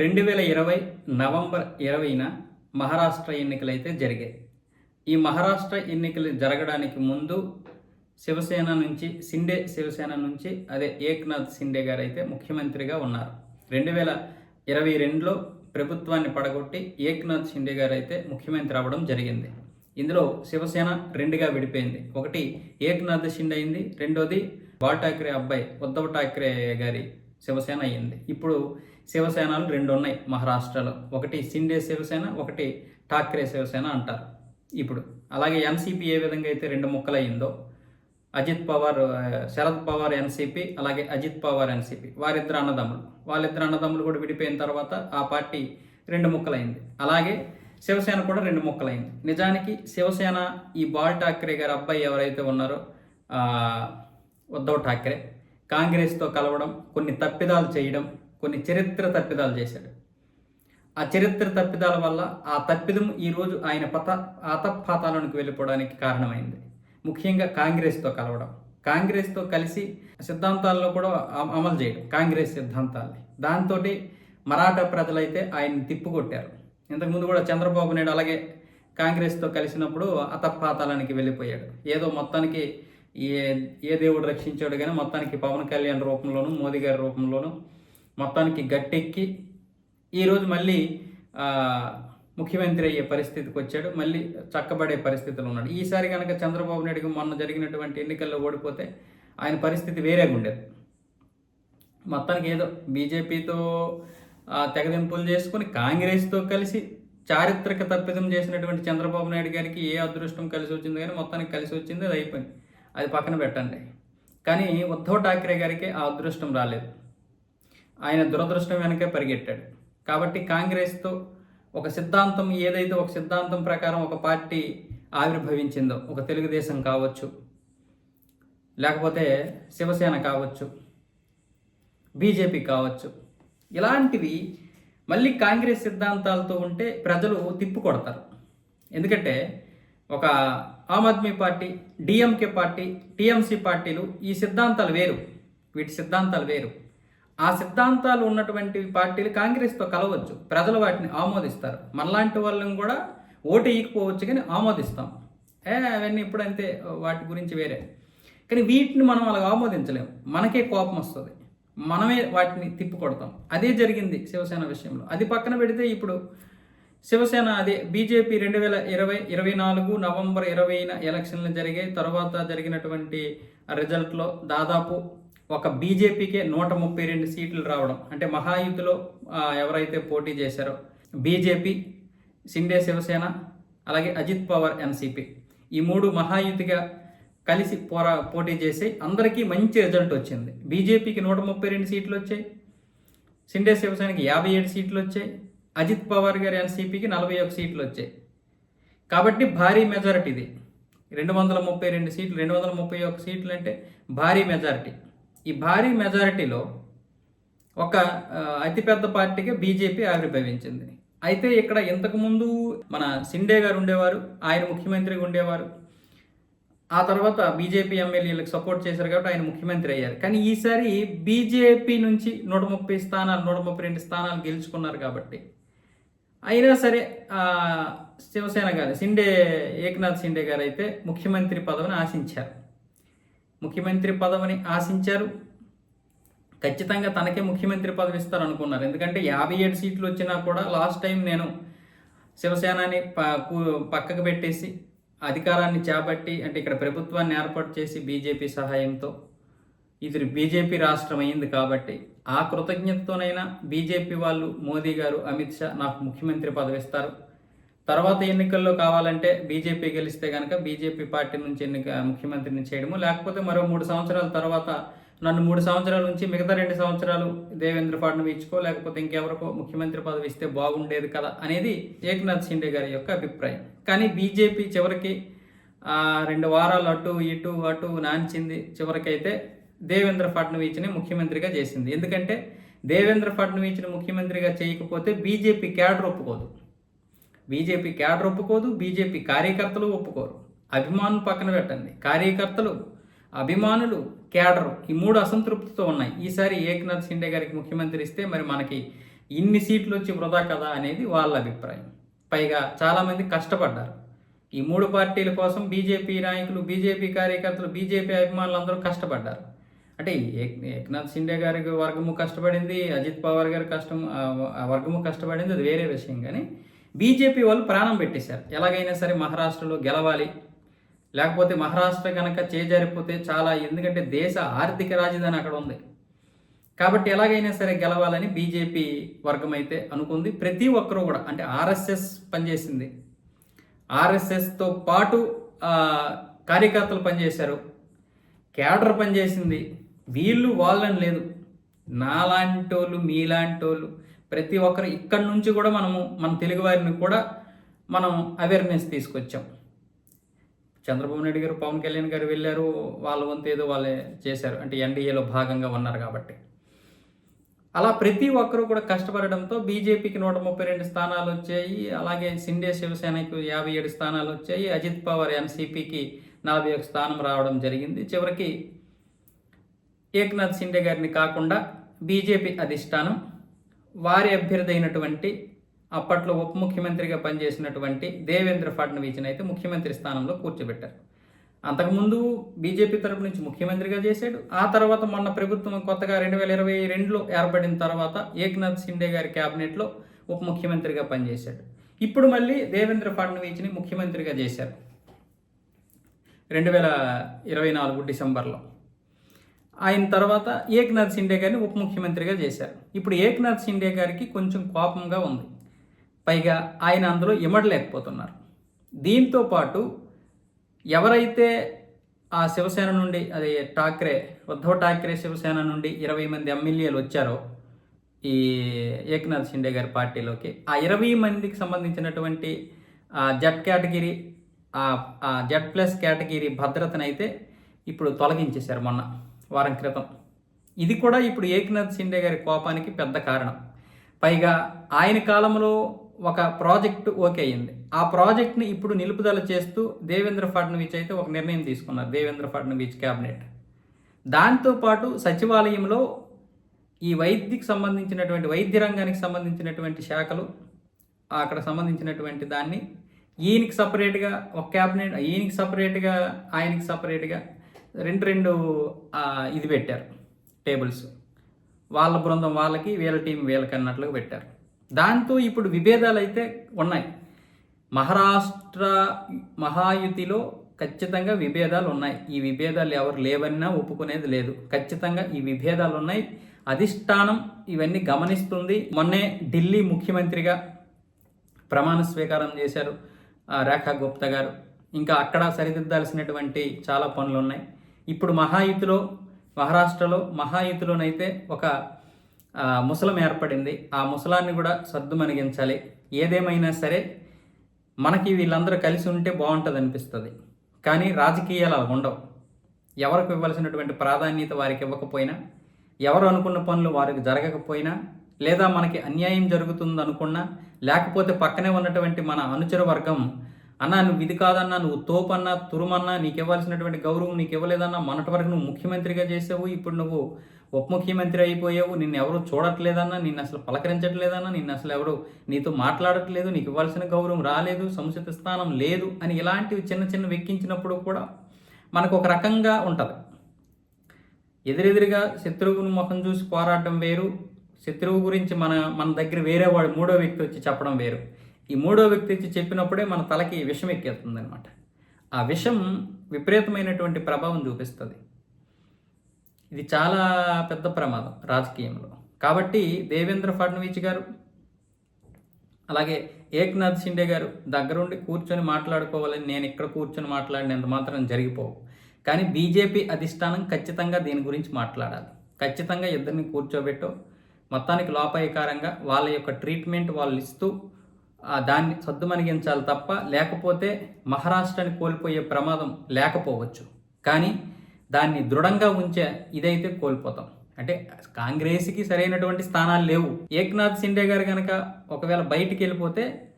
రెండు వేల ఇరవై నవంబర్ ఇరవైన మహారాష్ట్ర ఎన్నికలైతే జరిగాయి. ఈ మహారాష్ట్ర ఎన్నికలు జరగడానికి ముందు శివసేన నుంచి సిండే శివసేన నుంచి అదే ఏక్నాథ్ సిండే గారు అయితే ముఖ్యమంత్రిగా ఉన్నారు. రెండు వేల ఇరవై రెండులో ప్రభుత్వాన్ని పడగొట్టి ఏక్నాథ్ షిండే గారు అయితే ముఖ్యమంత్రి అవ్వడం జరిగింది. ఇందులో శివసేన రెండుగా విడిపోయింది. ఒకటి ఏక్నాథ్ షిండే అయింది రెండోది బాల్ ఠాక్రే అబ్బాయి ఉద్ధవ్ ఠాక్రే గారి శివసేన అయ్యింది. ఇప్పుడు శివసేనలు రెండు ఉన్నాయి మహారాష్ట్రలో. ఒకటి సిండే శివసేన ఒకటి ఠాక్రే శివసేన అంటారు. ఇప్పుడు అలాగే ఎన్సీపీ ఏ విధంగా అయితే రెండు ముక్కలయ్యిందో అజిత్ పవార్ శరద్ పవార్ ఎన్సీపీ అలాగే అజిత్ పవార్ ఎన్సీపీ వారిద్దరు అన్నదమ్ములు. వాళ్ళిద్దరు అన్నదమ్ములు కూడా విడిపోయిన తర్వాత ఆ పార్టీ రెండు ముక్కలైంది అలాగే శివసేన కూడా రెండు ముక్కలైంది నిజానికి శివసేన ఈ బాల్ ఠాక్రే గారి అబ్బాయి ఎవరైతే ఉన్నారో ఉద్ధవ్ ఠాక్రే కాంగ్రెస్తో కలవడం కొన్ని తప్పిదాలు చేయడం కొన్ని చరిత్ర తప్పిదాలు చేశాడు. ఆ చరిత్ర తప్పిదాల వల్ల ఆ తప్పిదం ఈరోజు ఆయన పత ఆతపాతాలకు వెళ్ళిపోవడానికి కారణమైంది. ముఖ్యంగా కాంగ్రెస్తో కలవడం. కాంగ్రెస్తో కలిసి సిద్ధాంతాల్లో కూడా అమలు చేయడం కాంగ్రెస్ సిద్ధాంతాల్ని. దాంతో మరాఠా ప్రజలైతే ఆయన్ని తిప్పుకొట్టారు. ఇంతకుముందు కూడా చంద్రబాబు నాయుడు అలాగే కాంగ్రెస్తో కలిసినప్పుడు అతపాతాలనికి వెళ్ళిపోయాడు. ఏదో మొత్తానికి ఏ ఏ దేవుడు రక్షించాడు కానీ మొత్తానికి పవన్ కళ్యాణ్ రూపంలోను మోదీ గారి రూపంలోను మొత్తానికి గట్టెక్కి ఈరోజు మళ్ళీ ముఖ్యమంత్రి అయ్యే పరిస్థితికి వచ్చాడు. మళ్ళీ చక్కబడే పరిస్థితిలో ఉన్నాడు. ఈసారి కనుక చంద్రబాబు నాయుడుకి మొన్న జరిగినటువంటి ఎన్నికల్లో ఓడిపోతే ఆయన పరిస్థితి వేరేగా ఉండేది. మొత్తానికి ఏదో బీజేపీతో తెగదింపులు చేసుకుని కాంగ్రెస్తో కలిసి చారిత్రక తప్పిదం చేసినటువంటి చంద్రబాబు నాయుడు గారికి ఏ అదృష్టం కలిసి వచ్చింది కానీ మొత్తానికి కలిసి వచ్చింది అది అయిపోయింది. అది పక్కన పెట్టండి. కానీ ఉద్ధవ్ ఠాక్రే గారికి ఆ అదృష్టం రాలేదు. ఆయన దురదృష్టం వెనకే పరిగెట్టాడు. కాబట్టి కాంగ్రెస్తో ఒక సిద్ధాంతం ఏదైతే ఒక సిద్ధాంతం ప్రకారం ఒక పార్టీ ఆవిర్భవించిందో ఒక తెలుగుదేశం కావచ్చు లేకపోతే శివసేన కావచ్చు బీజేపీ కావచ్చు ఇలాంటివి మళ్ళీ కాంగ్రెస్ సిద్ధాంతాలతో ఉంటే ప్రజలు తిప్పు కొడతారు. ఎందుకంటే ఒక Aam Aadmi party DMK party TMC పార్టీలు ఈ సిద్ధాంతాలు వేరు. వీటి సిద్ధాంతాలు వేరు. ఆ సిద్ధాంతాలు ఉన్నటువంటి పార్టీలు కాంగ్రెస్తో కలవచ్చు. ప్రజలు వాటిని ఆమోదిస్తారు. మనలాంటి వాళ్ళని కూడా ఓటు ఇయకపోవచ్చు కానీ ఆమోదిస్తాం. ఏ అవన్నీ ఇప్పుడు అంతే వాటి గురించి వేరే. కానీ వీటిని మనం అలా ఆమోదించలేము మనకే కోపం వస్తుంది. మనమే వాటిని తిప్పికొడతాం. అదే జరిగింది శివసేన విషయంలో. అది పక్కన పెడితే ఇప్పుడు శివసేన అదే బీజేపీ రెండు వేల ఇరవై ఇరవై నాలుగు నవంబర్ ఇరవైన ఎలక్షన్లు జరిగాయి తర్వాత జరిగినటువంటి రిజల్ట్లో దాదాపు ఒక బీజేపీకే నూట ముప్పై రెండు సీట్లు రావడం. అంటే మహాయుతిలో ఎవరైతే పోటీ చేశారో బీజేపీ సిండే శివసేన అలాగే అజిత్ పవార్ ఎన్సీపీ. ఈ మూడు మహాయుతిగా కలిసి పోరా పోటీ చేసి అందరికీ మంచి రిజల్ట్ వచ్చింది. బీజేపీకి నూట ముప్పై రెండు సీట్లు వచ్చాయి. సిండే శివసేనకి యాభై ఏడు సీట్లు వచ్చాయి. అజిత్ పవార్ గారి ఎన్సీపీకి నలభై ఒక సీట్లు వచ్చాయి కాబట్టి భారీ మెజారిటీ ఇది. రెండు వందల ముప్పై రెండు సీట్లు రెండు వందల ముప్పై ఒక సీట్లు అంటే భారీ మెజారిటీ. ఈ భారీ మెజారిటీలో ఒక అతిపెద్ద పార్టీగా బీజేపీ ఆవిర్భవించింది. అయితే ఇక్కడ ఇంతకుముందు మన సిండే గారు ఉండేవారు ఆయన ముఖ్యమంత్రిగా ఉండేవారు. ఆ తర్వాత బీజేపీ ఎమ్మెల్యేలకు సపోర్ట్ చేశారు కాబట్టి ఆయన ముఖ్యమంత్రి అయ్యారు. కానీ ఈసారి బీజేపీ నుంచి నూట ముప్పై స్థానాలు నూట ముప్పై రెండు స్థానాలు గెలుచుకున్నారు కాబట్టి అయినా సరే శివసేన గారు సిండే ఏకనాథ్ సిండే గారు అయితే ముఖ్యమంత్రి పదవిని ఆశించారు. ముఖ్యమంత్రి పదవిని ఆశించారు. ఖచ్చితంగా తనకే ముఖ్యమంత్రి పదవి ఇస్తారు అనుకున్నారు ఎందుకంటే యాభై ఏడు సీట్లు వచ్చినా కూడా లాస్ట్ టైం నేను శివసేనని ప- పక్కకు పెట్టేసి అధికారాన్ని చేపట్టి అంటే ఇక్కడ ప్రభుత్వాన్ని ఏర్పాటు చేసి బీజేపీ సహాయంతో ఇది బీజేపీ రాష్ట్రం అయింది కాబట్టి ఆ కృతజ్ఞతతోనైనా బీజేపీ వాళ్ళు మోదీ గారు అమిత్ షా నాకు ముఖ్యమంత్రి పదవి ఇస్తారు. తర్వాత ఎన్నికల్లో కావాలంటే బీజేపీ గెలిస్తే కనుక బీజేపీ పార్టీ నుంచి ఎన్నిక ముఖ్యమంత్రిని చేయడము లేకపోతే మరో మూడు సంవత్సరాల తర్వాత నన్ను మూడు సంవత్సరాల నుంచి మిగతా రెండు సంవత్సరాలు దేవేంద్ర ఫడ్నవీస్కో లేకపోతే ఇంకెవరికో ముఖ్యమంత్రి పదవి ఇస్తే బాగుండేది కదా అనేది ఏక్నాథ్ షిండే గారి యొక్క అభిప్రాయం. కానీ బీజేపీ చివరికి రెండు వారాలు అటు ఇటు అటు నాంచింది చివరికైతే దేవేంద్ర ఫడ్నవీస్ని ముఖ్యమంత్రిగా చేసింది. ఎందుకంటే దేవేంద్ర ఫడ్నవీస్ని ముఖ్యమంత్రిగా చేయకపోతే బీజేపీ క్యాడర్ ఒప్పుకోదు. బీజేపీ క్యాడర్ ఒప్పుకోదు బీజేపీ కార్యకర్తలు ఒప్పుకోరు. అభిమానులు పక్కన పెట్టండి. కార్యకర్తలు అభిమానులు క్యాడర్ ఈ మూడు అసంతృప్తితో ఉన్నాయి. ఈసారి ఏక్నాథ్ షిండే గారికి ముఖ్యమంత్రి ఇస్తే మరి మనకి ఇన్ని సీట్లు వచ్చి వృధా కదా అనేది వాళ్ళ అభిప్రాయం. పైగా చాలామంది కష్టపడ్డారు. ఈ మూడు పార్టీల కోసం బీజేపీ నాయకులు బీజేపీ కార్యకర్తలు బీజేపీ అభిమానులు అందరూ కష్టపడ్డారు. అంటే ఏక్ ఏక్నాథ్ షిండే గారి వర్గము కష్టపడింది అజిత్ పవార్ గారి కష్టం వర్గము కష్టపడింది అది వేరే విషయం. కానీ బీజేపీ వాళ్ళు ప్రాణం పెట్టేశారు. ఎలాగైనా సరే మహారాష్ట్రలో గెలవాలి. లేకపోతే మహారాష్ట్ర కనుక చేజారిపోతే చాలా ఎందుకంటే దేశ ఆర్థిక రాజధాని అక్కడ ఉంది. కాబట్టి ఎలాగైనా సరే గెలవాలని బీజేపీ వర్గం అయితే అనుకుంది. ప్రతి ఒక్కరూ కూడా అంటే ఆర్ఎస్ఎస్ పనిచేసింది. ఆర్ఎస్ఎస్తో పాటు కార్యకర్తలు పనిచేశారు. క్యాడర్ పనిచేసింది. వీళ్ళు వాళ్ళని లేదు. నాలాంటి వాళ్ళు మీలాంటి వాళ్ళు ప్రతి ఒక్కరు ఇక్కడి నుంచి కూడా మనము మన తెలుగు వారిని కూడా మనం అవేర్నెస్ తీసుకొచ్చాం. చంద్రబాబు నాయుడు గారు పవన్ కళ్యాణ్ గారు వెళ్ళారు వాళ్ళ వంతు ఏదో వాళ్ళే చేశారు. అంటే ఎన్డీఏలో భాగంగా ఉన్నారు కాబట్టి. అలా ప్రతి ఒక్కరూ కూడా కష్టపడడంతో బీజేపీకి నూట ముప్పై రెండు స్థానాలు వచ్చాయి. అలాగే సిండే శివసేనకు యాభై ఏడు స్థానాలు వచ్చాయి. అజిత్ పవార్ ఎన్సీపీకి నలభై ఒక స్థానం రావడం జరిగింది. చివరికి ఏక్నాథ్ షిండే గారిని కాకుండా బీజేపీ అధిష్టానం వారి అభ్యర్థి అయినటువంటి అప్పట్లో ఉప ముఖ్యమంత్రిగా పనిచేసినటువంటి దేవేంద్ర ఫడ్నవీస్ని అయితే ముఖ్యమంత్రి స్థానంలో కూర్చోబెట్టారు. అంతకుముందు బీజేపీ తరపు నుంచి ముఖ్యమంత్రిగా చేశాడు. ఆ తర్వాత మొన్న ప్రభుత్వం కొత్తగా రెండు వేల ఇరవై రెండులో ఏర్పడిన తర్వాత ఏక్నాథ్ షిండే గారి క్యాబినెట్లో ఉప ముఖ్యమంత్రిగా పనిచేశాడు. ఇప్పుడు మళ్ళీ దేవేంద్ర ఫడ్నవీస్ని ముఖ్యమంత్రిగా చేశారు. రెండు వేల ఇరవై నాలుగు డిసెంబర్లో. ఆయన తర్వాత ఏక్నాథ్ షిండే గారిని ఉప ముఖ్యమంత్రిగా చేశారు. ఇప్పుడు ఏక్నాథ్ షిండే గారికి కొంచెం కోపంగా ఉంది. పైగా ఆయన అందులో ఇమడలేకపోతున్నారు. దీంతో పాటు ఎవరైతే ఆ శివసేన నుండి అది ఠాక్రే ఉద్ధవ్ ఠాక్రే శివసేన నుండి ఇరవై మంది ఎమ్మెల్యేలు వచ్చారో ఈ ఏక్నాథ్ షిండే గారి పార్టీలోకి ఆ ఇరవై మందికి సంబంధించినటువంటి ఆ జడ్ కేటగిరీ ఆ జడ్ ప్లస్ కేటగిరీ భద్రతనైతే ఇప్పుడు తొలగించేశారు మొన్న. వారం క్రితం. ఇది కూడా ఇప్పుడు ఏక్నాథ్ షిండే గారి కోపానికి పెద్ద కారణం. పైగా ఆయన కాలంలో ఒక ప్రాజెక్ట్ ఓకే అయింది ఆ ప్రాజెక్ట్ని ఇప్పుడు నిలుపుదల చేస్తూ దేవేంద్ర ఫడ్నవీస్ అయితే ఒక నిర్ణయం తీసుకున్నారు దేవేంద్ర ఫడ్నవీస్ క్యాబినెట్. దాంతోపాటు సచివాలయంలో ఈ వైద్యకి సంబంధించినటువంటి వైద్య రంగానికి సంబంధించినటువంటి శాఖలు అక్కడ సంబంధించినటువంటి దాన్ని ఈయనకి సపరేట్గా ఒక క్యాబినెట్ ఈయనకి సపరేట్గా ఆయనకి సపరేట్గా రెండు రెండు ఇది పెట్టారు. టేబుల్స్ వాళ్ళ బృందం వాళ్ళకి వీళ్ళ టీం వీళ్ళకి అన్నట్లుగా పెట్టారు. దాంతో ఇప్పుడు విభేదాలు అయితే ఉన్నాయి. మహారాష్ట్ర మహాయుతిలో ఖచ్చితంగా విభేదాలు ఉన్నాయి. ఈ విభేదాలు ఎవరు లేవన్నా ఒప్పుకునేది లేదు. ఖచ్చితంగా ఈ విభేదాలు ఉన్నాయి. అధిష్టానం ఇవన్నీ గమనిస్తుంది. మొన్నే ఢిల్లీ ముఖ్యమంత్రిగా ప్రమాణ స్వీకారం చేశారు రేఖా గుప్తా గారు. ఇంకా అక్కడ సరిదిద్దాల్సినటువంటి చాలా పనులు ఉన్నాయి. ఇప్పుడు మహాయుతిలో మహారాష్ట్రలో మహాయుతిలోనైతే ఒక ముసలం ఏర్పడింది. ఆ ముసలాన్ని కూడా సర్దుమణిగించాలి ఏదేమైనా సరే మనకి వీళ్ళందరూ కలిసి ఉంటే బాగుంటుంది అనిపిస్తుంది కానీ రాజకీయాలు అలా ఉండవు. ఎవరికి ఇవ్వాల్సినటువంటి ప్రాధాన్యత వారికి ఇవ్వకపోయినా ఎవరు అనుకున్న పనులు వారికి జరగకపోయినా లేదా మనకి అన్యాయం జరుగుతుంది అనుకున్నా లేకపోతే పక్కనే ఉన్నటువంటి మన అనుచర వర్గం అన్నా నువ్వు ఇది కాదన్నా నువ్వు తోపన్నా తురుమన్నా నీకు ఇవ్వాల్సినటువంటి గౌరవం నీకు ఇవ్వలేదన్నా మొన్నటి వరకు నువ్వు ముఖ్యమంత్రిగా చేసావు ఇప్పుడు నువ్వు ఉప ముఖ్యమంత్రి అయిపోయావు నిన్ను ఎవరు చూడట్లేదన్నా నిన్ను అసలు పలకరించట్లేదన్నా నిన్ను అసలు ఎవరు నీతో మాట్లాడట్లేదు నీకు ఇవ్వాల్సిన గౌరవం రాలేదు సముచిత స్థానం లేదు అని ఇలాంటివి చిన్న చిన్న వెక్కించినప్పుడు కూడా మనకు ఒక రకంగా ఉంటుంది. ఎదురెదురుగా శత్రువుని ముఖం చూసి పోరాటం వేరు శత్రువు గురించి మన మన దగ్గర వేరే వాడు మూడో వ్యక్తి వచ్చి చెప్పడం వేరు. ఈ మూడో వ్యక్తి వచ్చి చెప్పినప్పుడే మన తలకి విషం ఎక్కేస్తుంది అనమాట ఆ విషం విపరీతమైనటువంటి ప్రభావం చూపిస్తుంది. ఇది చాలా పెద్ద ప్రమాదం రాజకీయంలో. కాబట్టి దేవేంద్ర ఫడ్నవీస్ గారు అలాగే ఏక్నాథ్ షిండే గారు దగ్గరుండి కూర్చొని మాట్లాడుకోవాలని నేను ఇక్కడ కూర్చొని మాట్లాడినంత మాత్రం జరిగిపోవు. కానీ బీజేపీ అధిష్టానం ఖచ్చితంగా దీని గురించి మాట్లాడాలి. ఖచ్చితంగా ఇద్దరిని కూర్చోబెట్టో మొత్తానికి లోపాయకారంగా వాళ్ళ యొక్క ట్రీట్మెంట్ వాళ్ళు ఇస్తూ దాన్ని సద్దుమణిగించాలి తప్ప లేకపోతే మహారాష్ట్రని కోల్పోయే ప్రమాదం లేకపోవచ్చు. కానీ దాన్ని దృఢంగా ఉంచే ఇదైతే కోల్పోతాం. అంటే కాంగ్రెస్కి సరైనటువంటి స్థానాలు లేవు. ఏక్నాథ్ షిండే గారు కనుక ఒకవేళ బయటికి వెళ్ళిపోతే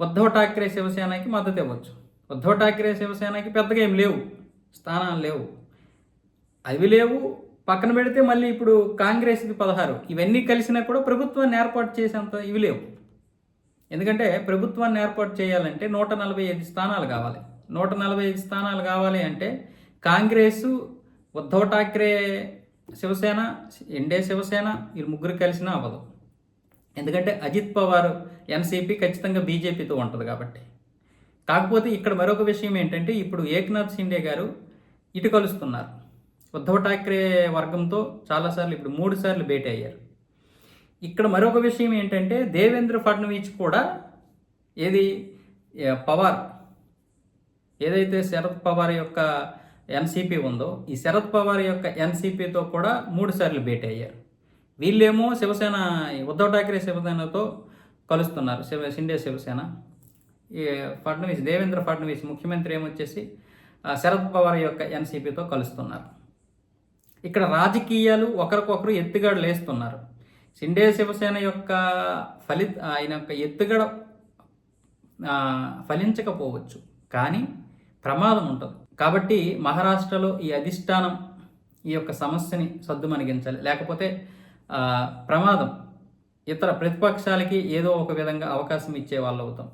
ఉద్ధవ్ ఠాక్రే శివసేనకి మద్దతు ఇవ్వచ్చు. ఉద్ధవ్ ఠాక్రే శివసేనకి పెద్దగా ఏం లేవు. స్థానాలు లేవు. అవి లేవు. పక్కన పెడితే మళ్ళీ ఇప్పుడు కాంగ్రెస్కి పదహారు. ఇవన్నీ కలిసినా కూడా ప్రభుత్వాన్ని ఏర్పాటు చేసేంత ఇవి లేవు. ఎందుకంటే ప్రభుత్వాన్ని ఏర్పాటు చేయాలంటే నూట నలభై ఐదు స్థానాలు కావాలి. నూట నలభై ఐదు స్థానాలు కావాలి అంటే కాంగ్రెస్ ఉద్ధవ్ ఠాక్రే శివసేన ఎండే శివసేన వీరు ముగ్గురు కలిసినా అవ్వదు. ఎందుకంటే అజిత్ పవార్ ఎన్సీపీ ఖచ్చితంగా బీజేపీతో ఉంటుంది కాబట్టి. కాకపోతే ఇక్కడ మరొక విషయం ఏంటంటే ఇప్పుడు ఏక్నాథ్ షిండే గారు ఇటు కలుస్తున్నారు. ఉద్ధవ్ ఠాక్రే వర్గంతో చాలాసార్లు ఇప్పుడు మూడు సార్లు భేటీ అయ్యారు. ఇక్కడ మరొక విషయం ఏంటంటే దేవేంద్ర ఫడ్నవీస్ కూడా ఏది పవార్ ఏదైతే శరద్ పవార్ యొక్క ఎన్సీపీ ఉందో ఈ శరద్ పవార్ యొక్క ఎన్సీపీతో కూడా మూడు సార్లు భేటీ అయ్యారు. వీళ్ళేమో శివసేన ఉద్ధవ్ ఠాక్రే శివసేనతో కలుస్తున్నారు శివ షిండే శివసేన. ఈ ఫడ్నవీస్ దేవేంద్ర ఫడ్నవీస్ ముఖ్యమంత్రి ఏమొచ్చేసి శరద్ పవార్ యొక్క ఎన్సీపీతో కలుస్తున్నారు. ఇక్కడ రాజకీయాలు ఒకరికొకరు ఎత్తుగాడు లేస్తున్నారు. షిండే శివసేన యొక్క ఫలి ఆయన యొక్క ఎత్తుగడ ఫలించకపోవచ్చు. కానీ ప్రమాదం ఉంటుంది. కాబట్టి మహారాష్ట్రలో ఈ అధిష్టానం ఈ యొక్క సమస్యని సద్దుమణిగించాలి లేకపోతే ప్రమాదం. ఇతర ప్రతిపక్షాలకి ఏదో ఒక విధంగా అవకాశం ఇచ్చే వాళ్ళు అవుతాం